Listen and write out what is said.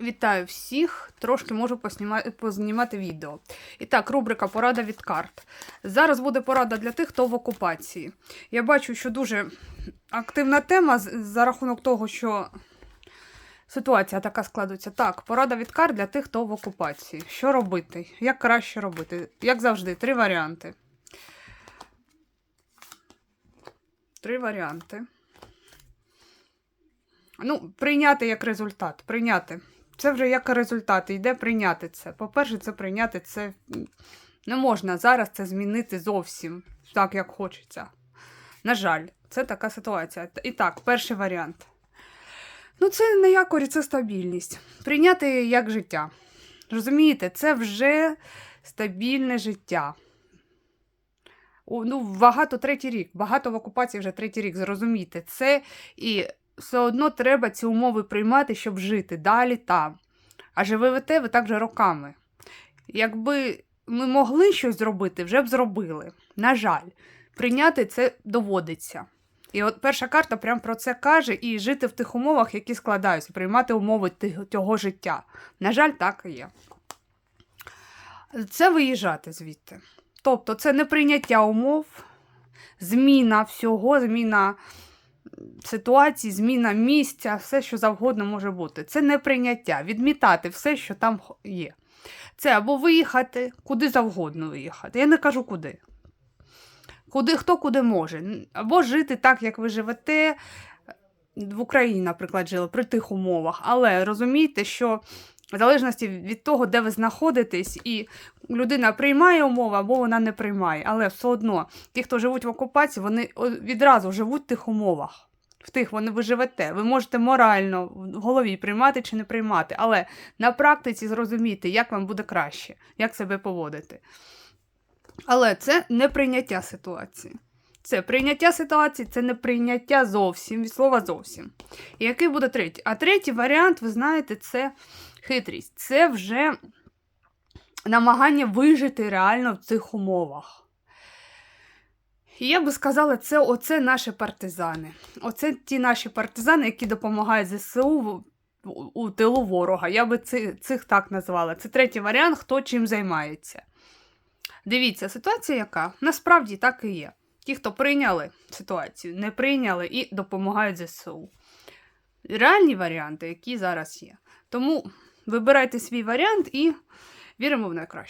Вітаю всіх! Трошки можу поснімати, познімати відео. І так, рубрика Порада від карт. Зараз буде порада для тих, хто в окупації. Я бачу, що дуже активна тема за рахунок того, що ситуація така складується. Так, порада від карт для тих, хто в окупації. Що робити? Як краще робити? Як завжди, три варіанти. Три варіанти. Ну, прийняти як результат. Прийняти. Це вже як результат. Йде прийняти це. По-перше, це прийняти це не можна зараз це змінити зовсім так, як хочеться. На жаль, це така ситуація. І так, перший варіант. Ну, це не якорі, це стабільність. Прийняти як життя. Розумієте, це вже стабільне життя. Ну, багато третій рік, багато в окупації вже третій рік, зрозумійте. Це і все одно треба ці умови приймати, щоб жити далі там. А живете ви так же роками. Якби ми могли щось зробити, вже б зробили. На жаль, прийняти це доводиться. І от перша карта прям про це каже, і жити в тих умовах, які складаються, приймати умови цього життя. На жаль, так і є. Це виїжджати звідти. Тобто, це не прийняття умов, зміна всього, зміна ситуації, зміна місця, все, що завгодно може бути. Це не прийняття, відмітати все, що там є. Це або виїхати, куди завгодно виїхати. Я не кажу куди. Куди хто куди може. Або жити так, як ви живете. В Україні, наприклад, жили при тих умовах. Але розумійте, що в залежності від того, де ви знаходитесь, і людина приймає умови або вона не приймає. Але все одно, ті, хто живуть в окупації, вони відразу живуть в тих умовах. В тих вони ви живете. Ви можете морально в голові приймати чи не приймати, але на практиці зрозуміти, як вам буде краще, як себе поводити. Але це не прийняття ситуації. Це прийняття ситуації, це не прийняття зовсім, від слова зовсім. І який буде третій? А третій варіант, ви знаєте, це хитрість. Це вже намагання вижити реально в цих умовах. І я би сказала, це оце наші партизани. Оце ті наші партизани, які допомагають ЗСУ у, у тилу ворога. Я би ци, цих так назвала. Це третій варіант, хто чим займається. Дивіться, ситуація яка? Насправді так і є. Ті, хто прийняли ситуацію, не прийняли і допомагають ЗСУ. Реальні варіанти, які зараз є. Тому вибирайте свій варіант і віримо в найкраще.